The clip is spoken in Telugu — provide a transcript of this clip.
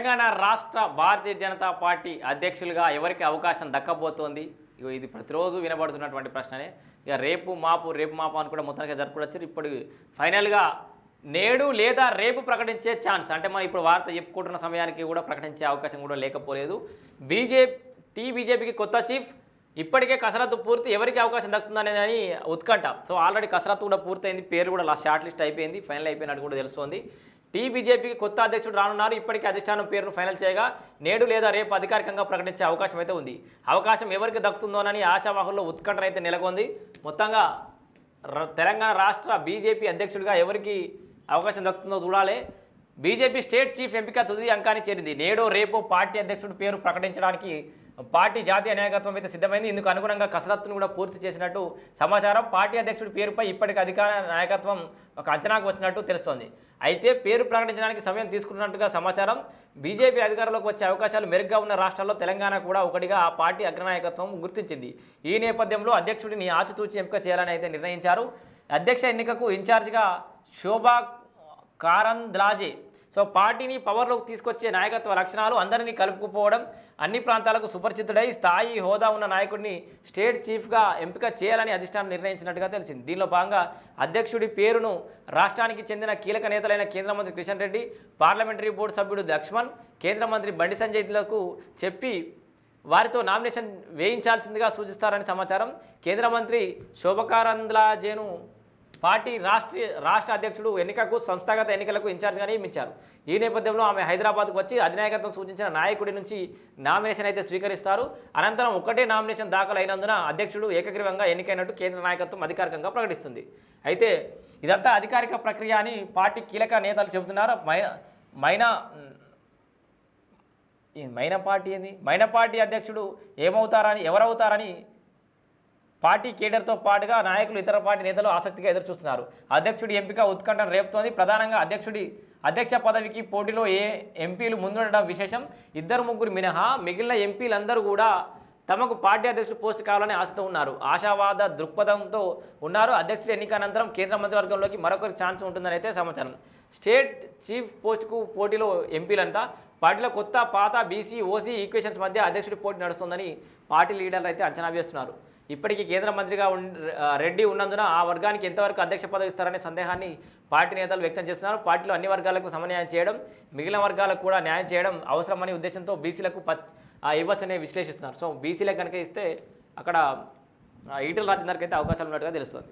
తెలంగాణ రాష్ట్ర భారతీయ జనతా పార్టీ అధ్యక్షులుగా ఎవరికి అవకాశం దక్కబోతోంది? ఇగో ఇది ప్రతిరోజు వినబడుతున్నటువంటి ప్రశ్ననే. ఇక రేపు మాపు రేపు మాపు అని కూడా మొత్తానికి జరుపుకోవచ్చు ఇప్పుడు ఫైనల్గా నేడు లేదా రేపు ప్రకటించే ఛాన్స్ అంటే మనం ఇప్పుడు వార్త చెప్పుకుంటున్న సమయానికి కూడా ప్రకటించే అవకాశం కూడా లేకపోలేదు. బీజేపీ టీ బీజేపీకి కొత్త చీఫ్ ఇప్పటికే కసరత్తు పూర్తి ఎవరికి అవకాశం దక్కుతుందనేదని ఉత్కంఠ. సో ఆల్రెడీ కసరత్తు కూడా పూర్తయింది పేరు కూడా లాస్ట్ షార్ట్ లిస్ట్ అయిపోయింది ఫైనల్ అయిపోయినట్టు కూడా తెలుస్తుంది. టీ బీజేపీకి కొత్త అధ్యక్షుడు రానున్నారు. ఇప్పటికే అధిష్టానం పేరును ఫైనల్ చేయగా నేడు లేదా రేపు అధికారికంగా ప్రకటించే అవకాశం అయితే ఉంది. అవకాశం ఎవరికి దక్కుతుందోనని ఆశావాహుల్లో ఉత్కంఠన అయితే నెలకొంది. మొత్తంగా ర- తెలంగాణ రాష్ట్ర బీజేపీ అధ్యక్షుడిగా ఎవరికి అవకాశం దక్కుతుందో చూడాలి. బీజేపీ స్టేట్ చీఫ్ ఎంపిక తుది అంకాన్ని చేరింది. నేడో రేపో పార్టీ అధ్యక్షుడి పేరు ప్రకటించడానికి పార్టీ జాతీయ నాయకత్వం అయితే సిద్ధమైంది. ఇందుకు అనుగుణంగా కసరత్తును కూడా పూర్తి చేసినట్టు సమాచారం. పార్టీ అధ్యక్షుడి పేరుపై ఇప్పటికి అధికార నాయకత్వం ఒక అంచనాకు వచ్చినట్టు తెలుస్తోంది. అయితే పేరు ప్రకటించడానికి సమయం తీసుకున్నట్టుగా సమాచారం. బీజేపీ అధికారంలోకి వచ్చే అవకాశాలు మెరుగ్గా ఉన్న రాష్ట్రాల్లో తెలంగాణ కూడా ఒకటిగా ఆ పార్టీ అగ్రనాయకత్వం గుర్తించింది. ఈ నేపథ్యంలో అధ్యక్షుడిని ఆచితూచి ఎంపిక చేయాలని అయితే నిర్ణయించారు. అధ్యక్ష ఎన్నికకు ఇన్ఛార్జిగా శోభా కారంద్లాజే సో పార్టీని పవర్లోకి తీసుకొచ్చే నాయకత్వ లక్షణాలు అందరినీ కలుపుకుపోవడం అన్ని ప్రాంతాలకు సుపరిచితుడై స్థాయి హోదా ఉన్న నాయకుడిని స్టేట్ చీఫ్గా ఎంపిక చేయాలని అధిష్టానం నిర్ణయించినట్టుగా తెలిసింది. దీనిలో భాగంగా అధ్యక్షుడి పేరును రాష్ట్రానికి చెందిన కీలక నేతలైన కేంద్ర మంత్రి కిషన్ రెడ్డి పార్లమెంటరీ బోర్డు సభ్యుడు లక్ష్మణ్ కేంద్ర మంత్రి బండి సంజయ్లకు చెప్పి వారితో నామినేషన్ వేయించాల్సిందిగా సూచిస్తారని సమాచారం. కేంద్ర మంత్రి శోభకారంద్లాజేను పార్టీ రాష్ట్రీయ రాష్ట్ర అధ్యక్షుడు ఎన్నికకు సంస్థాగత ఎన్నికలకు ఇన్ఛార్జ్గా నియమించారు. ఈ నేపథ్యంలో ఆమె హైదరాబాద్కు వచ్చి అధినాయకత్వం సూచించిన నాయకుడి నుంచి నామినేషన్ అయితే స్వీకరిస్తారు. అనంతరం ఒకటే నామినేషన్ దాఖలైనందున అధ్యక్షుడు ఏకగ్రీవంగా ఎన్నికైనట్టు కేంద్ర నాయకత్వం అధికారికంగా ప్రకటిస్తుంది. అయితే ఇదంతా అధికారిక ప్రక్రియ అని పార్టీ కీలక నేతలు చెబుతున్నారు. మైనా మైనా ఈ మైనా పార్టీ ఏంది? మైనా పార్టీ అధ్యక్షుడు ఏమవుతారని ఎవరవుతారని పార్టీ కేడర్తో పాటుగా నాయకులు ఇతర పార్టీ నేతలు ఆసక్తిగా ఎదురుచూస్తున్నారు. అధ్యక్షుడి ఎంపిక ఉత్కంఠను రేపుతోంది. ప్రధానంగా అధ్యక్షుడి అధ్యక్ష పదవికి పోటీలో ఏ ఎంపీలు ముందుండడం విశేషం? ఇద్దరు ముగ్గురు మినహా మిగిలిన ఎంపీలందరూ కూడా తమకు పార్టీ అధ్యక్షుడు పోస్ట్ కావాలని ఆశతో ఉన్నారు. ఆశావాద దృక్పథంతో ఉన్నారు. అధ్యక్షుడి ఎన్నిక అనంతరం కేంద్ర మంత్రివర్గంలోకి మరొకరికి ఛాన్స్ ఉంటుందని అయితే సమాచారం. స్టేట్ చీఫ్ పోస్టుకు పోటీలో ఎంపీలంతా పార్టీలో కొత్త పాత బీసీ ఓసీ ఈక్వేషన్స్ మధ్య అధ్యక్షుడి పోటీ నడుస్తుందని పార్టీ లీడర్లు అయితే అంచనా వేస్తున్నారు. ఇప్పటికీ కేంద్ర మంత్రిగా ఉన్ రెడ్డి ఉన్నందున ఆ వర్గానికి ఎంతవరకు అధ్యక్ష పదవి ఇస్తారనే సందేహాన్ని పార్టీ నేతలు వ్యక్తం చేస్తున్నారు. పార్టీలో అన్ని వర్గాలకు సమన్యాయం చేయడం మిగిలిన వర్గాలకు కూడా న్యాయం చేయడం అవసరమనే ఉద్దేశంతో బీసీలకు ప ఇవ్వచ్చని ఇవ్వచ్చనే విశ్లేషిస్తున్నారు. సో బీసీలకు కనుక ఇస్తే అక్కడ ఈటల రాజేందర్కి అయితే అవకాశాలు ఉన్నట్టుగా తెలుస్తుంది.